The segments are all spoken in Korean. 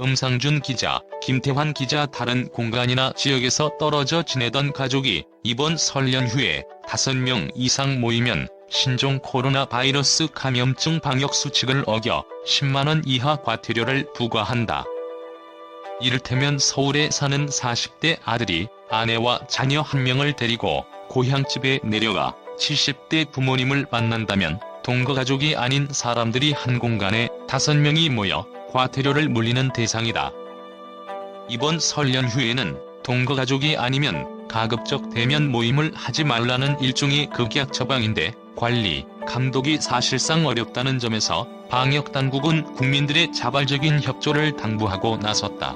음상준 기자, 김태환 기자 다른 공간이나 지역에서 떨어져 지내던 가족이 이번 설 연휴에 5명 이상 모이면 신종 코로나 바이러스 감염증 방역 수칙을 어겨 10만원 이하 과태료를 부과한다. 이를테면 서울에 사는 40대 아들이 아내와 자녀 한 명을 데리고 고향집에 내려가 70대 부모님을 만난다면 동거 가족이 아닌 사람들이 한 공간에 5명이 모여 과태료를 물리는 대상이다. 이번 설 연휴에는 동거 가족이 아니면 가급적 대면 모임을 하지 말라는 일종의 극약 처방인데 관리, 감독이 사실상 어렵다는 점에서 방역당국은 국민들의 자발적인 협조를 당부하고 나섰다.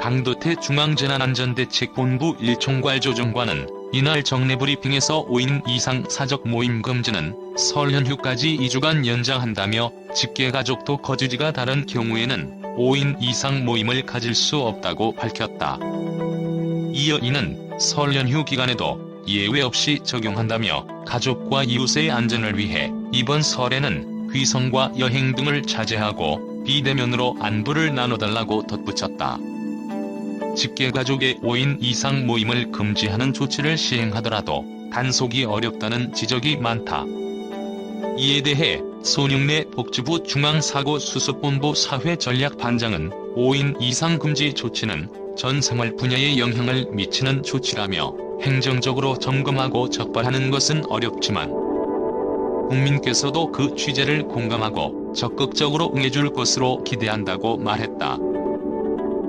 강도태 중앙재난안전대책본부 일총괄 조정관은 이날 정례 브리핑에서 5인 이상 사적 모임 금지는 설 연휴까지 2주간 연장한다며 직계가족도 거주지가 다른 경우에는 5인 이상 모임을 가질 수 없다고 밝혔다. 이어 이는 설 연휴 기간에도 예외 없이 적용한다며 가족과 이웃의 안전을 위해 이번 설에는 귀성과 여행 등을 자제하고 비대면으로 안부를 나눠달라고 덧붙였다. 직계가족의 5인 이상 모임을 금지하는 조치를 시행하더라도 단속이 어렵다는 지적이 많다. 이에 대해 손육래 복지부 중앙사고수습본부 사회전략반장은 5인 이상 금지 조치는 전 생활 분야에 영향을 미치는 조치라며 행정적으로 점검하고 적발하는 것은 어렵지만 국민께서도 그 취재를 공감하고 적극적으로 응해줄 것으로 기대한다고 말했다.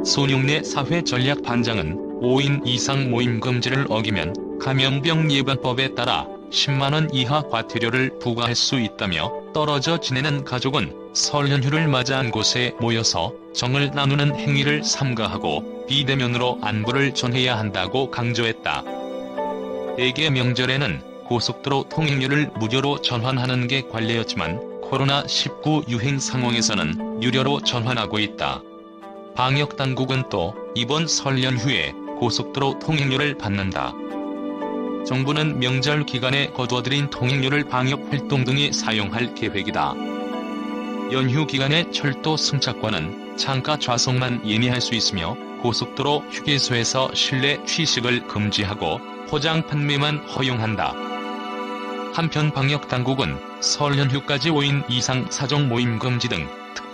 손용래 사회전략반장은 5인 이상 모임 금지를 어기면 감염병 예방법에 따라 10만원 이하 과태료를 부과할 수 있다며 떨어져 지내는 가족은 설 연휴를 맞이한 곳에 모여서 정을 나누는 행위를 삼가하고 비대면으로 안부를 전해야 한다고 강조했다. 대개 명절에는 고속도로 통행료를 무료로 전환하는 게 관례였지만 코로나19 유행 상황에서는 유료로 전환하고 있다. 방역 당국은 또 이번 설 연휴에 고속도로 통행료를 받는다. 정부는 명절 기간에 거두어들인 통행료를 방역 활동 등에 사용할 계획이다. 연휴 기간에 철도 승차권은 창가 좌석만 예매할 수 있으며 고속도로 휴게소에서 실내 취식을 금지하고 포장 판매만 허용한다. 한편 방역 당국은 설 연휴까지 5인 이상 사적 모임 금지 등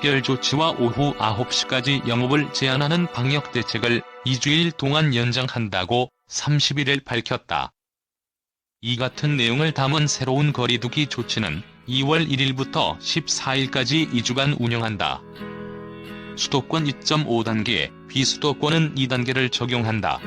특별 조치와 오후 9시까지 영업을 제한하는 방역 대책을 2주일 동안 연장한다고 31일 밝혔다. 이 같은 내용을 담은 새로운 거리두기 조치는 2월 1일부터 14일까지 2주간 운영한다. 수도권 2.5단계, 비수도권은 2단계를 적용한다.